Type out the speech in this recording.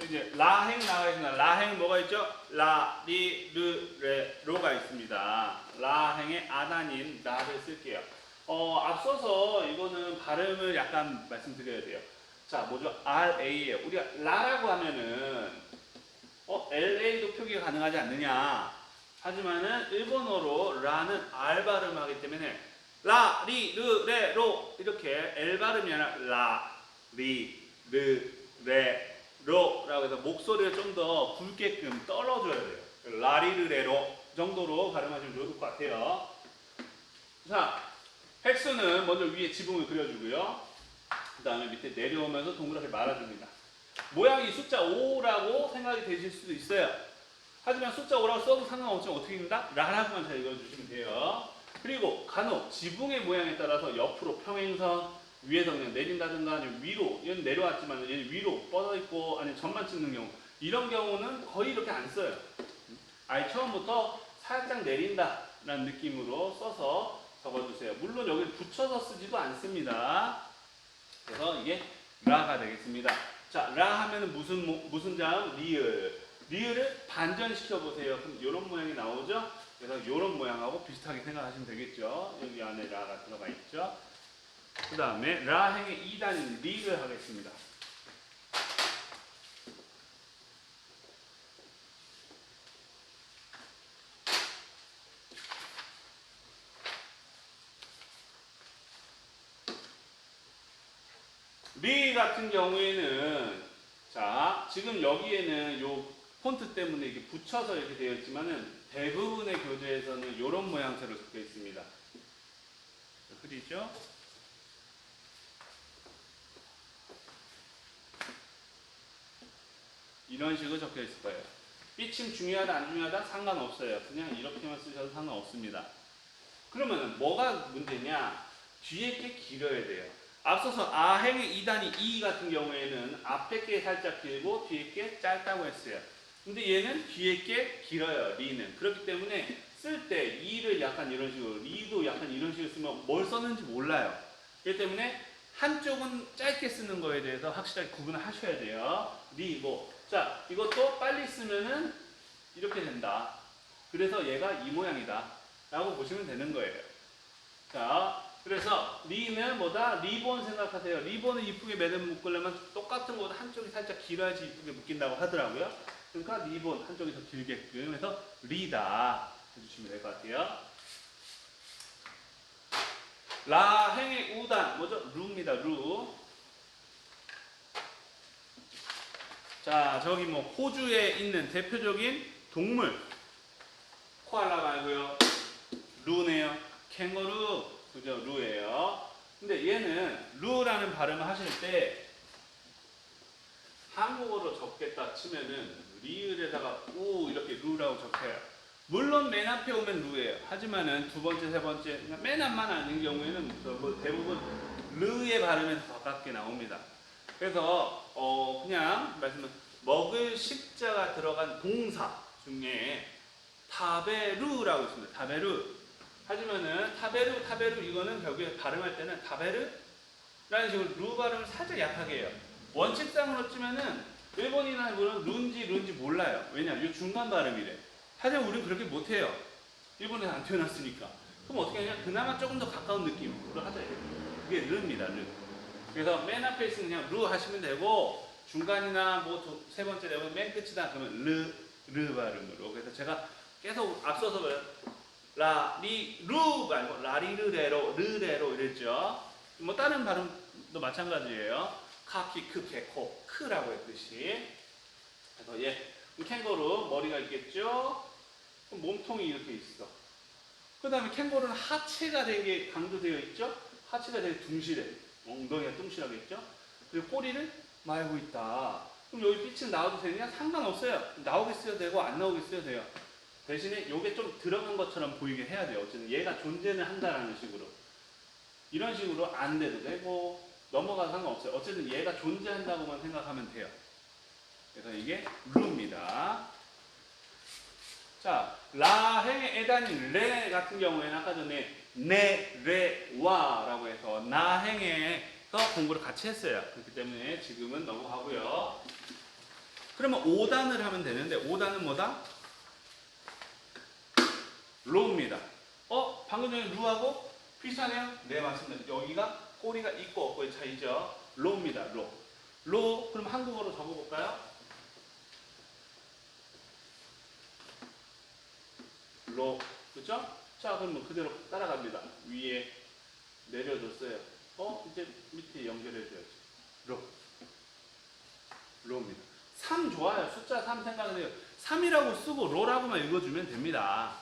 이제 라행 나가 있습니다. 라행 뭐가 있죠? 라, 리, 르, 레, 로가 있습니다. 라행의 아단인 라를 쓸게요. 어, 앞서서 이거는 발음을 약간 말씀드려야 돼요. 자, 뭐죠? R, A예요. 우리가 라라고 하면은 어, LA도 표기가 가능하지 않느냐? 하지만은 일본어로 라는 R 발음하기 때문에 라, 리, 르, 레, 로 이렇게 L 발음이 아니라 라, 리, 르, 레, 로라고 해서 목소리를 좀 더 굵게끔 떨어줘야 돼요. 라리르레로 정도로 발음하시면 좋을 것 같아요. 자, 획수는 먼저 위에 지붕을 그려주고요. 그 다음에 밑에 내려오면서 동그랗게 말아줍니다. 모양이 숫자 5라고 생각이 되실 수도 있어요. 하지만 숫자 5라고 써도 상관없지만 어떻게 읽는다? 라라고만 잘 읽어주시면 돼요. 그리고 간혹 지붕의 모양에 따라서 옆으로 평행선, 위에서 그냥 내린다든가 아니면 위로 얘는 내려왔지만 얘는 위로 뻗어 있고 아니면 전만 찍는 경우 이런 경우는 거의 이렇게 안 써요. 아예 처음부터 살짝 내린다라는 느낌으로 써서 적어주세요. 물론 여기 붙여서 쓰지도 않습니다. 그래서 이게 라가 되겠습니다. 자, 라 하면은 무슨 모- 무슨 자음? 리을. 리을을 반전시켜 보세요. 그럼 이런 모양이 나오죠. 그래서 이런 모양하고 비슷하게 생각하시면 되겠죠. 여기 안에 라가 들어가 있죠. 그 다음에 라행의 2단인 리를 하겠습니다. 리 같은 경우에는 자 지금 여기에는 요 폰트 때문에 이게 붙여서 이렇게 되어 있지만은 대부분의 교재에서는 이런 모양새로 적혀 있습니다. 흐리죠? 이런 식으로 적혀 있을 거예요. 삐침 중요하다 안 중요하다 상관없어요. 그냥 이렇게만 쓰셔도 상관없습니다. 그러면 뭐가 문제냐? 뒤에 게 길어야 돼요. 앞서서 아행의 2단이 2 같은 경우에는 앞에 게 살짝 길고 뒤에 게 짧다고 했어요. 근데 얘는 뒤에 게 길어요. 리는. 그렇기 때문에 쓸 때 이를 약간 이런 식으로 리도 약간 이런 식으로 쓰면 뭘 썼는지 몰라요. 그렇기 때문에 한쪽은 짧게 쓰는 거에 대해서 확실하게 구분을 하셔야 돼요. 리고 자 이것도 빨리 쓰면은 이렇게 된다. 그래서 얘가 이 모양이다. 라고 보시면 되는 거예요. 자 그래서 리는 뭐다? 리본 생각하세요. 리본을 이쁘게 매듭 묶으려면 똑같은 거보다 한쪽이 살짝 길어야지 이쁘게 묶인다고 하더라고요. 그러니까 리본 한쪽이 더 길게끔 해서 리다 해주시면 될 것 같아요. 라행의 우단 뭐죠? 루입니다. 루. 자 저기 뭐 호주에 있는 대표적인 동물 코알라 말고요. 루네요. 캥거루 그죠? 루예요. 근데 얘는 루라는 발음을 하실 때 한국어로 적겠다 치면은 리을에다가 우 이렇게 루라고 적혀요. 물론 맨 앞에 오면 루예요. 하지만은 두 번째, 세 번째, 그냥 맨 앞만 아닌 경우에는 저뭐 대부분 르의 발음에서 더 가깝게 나옵니다. 그래서 어 그냥 말씀은 먹을 식자가 들어간 동사 중에 타베루라고 있습니다. 타베루. 하지만은 타베루, 타베루 이거는 결국에 발음할 때는 타베르라는 식으로 루 발음을 살짝 약하게 해요. 원칙상으로 치면은 일본이나 물은 룬지 룬지 몰라요. 왜냐? 이 중간 발음이래. 하지만 우리는 그렇게 못해요. 일본에서 안 태어났으니까. 그럼 어떻게 하냐? 그나마 조금 더 가까운 느낌으로 하자. 그게 르입니다. 르. 그래서 맨 앞에 있으면 그냥 루 하시면 되고 중간이나 뭐 세 번째 되면 맨 끝이다 그러면 르, 르 발음으로. 그래서 제가 계속 앞서서. 라, 리, 루 말고 라리 르레로, 르레로 이랬죠. 뭐 다른 발음도 마찬가지예요. 카키, 크, 개코, 크라고 했듯이. 그래서 얘 캥거루 머리가 있겠죠. 그럼 몸통이 이렇게 있어. 그 다음에 캥거루는 하체가 되게 강조되어 있죠. 하체가 되게 둥실해. 엉덩이가 둥실하겠죠. 그리고 꼬리를 말고 있다. 그럼 여기 빛은 나와도 되느냐? 상관없어요. 나오겠어야 되고 안 나오겠어야 돼요. 대신에 이게 좀 들어간 것처럼 보이게 해야 돼요. 어쨌든 얘가 존재는 한다라는 식으로. 이런 식으로 안 돼도 되고 넘어가도 상관없어요. 어쨌든 얘가 존재한다고만 생각하면 돼요. 그래서 이게 루입니다. 자, 라행의 에단인 레 같은 경우에는 아까 전에 네, 레, 와 라고 해서 나행에서 공부를 같이 했어요. 그렇기 때문에 지금은 넘어가고요. 그러면 5단을 하면 되는데 5단은 뭐다? 로입니다. 어? 방금 전에 루하고 비슷하네요? 네 맞습니다. 여기가 꼬리가 있고 없고의 차이죠. 로입니다. 로. 로 그럼 한국어로 적어볼까요? 로 그죠? 자 그러면 그대로 따라갑니다. 위에 내려줬어요. 어? 이제 밑에 연결해줘야지. 로. 로입니다. 3 좋아요. 숫자 3 생각을 해요. 3이라고 쓰고 로라고만 읽어주면 됩니다.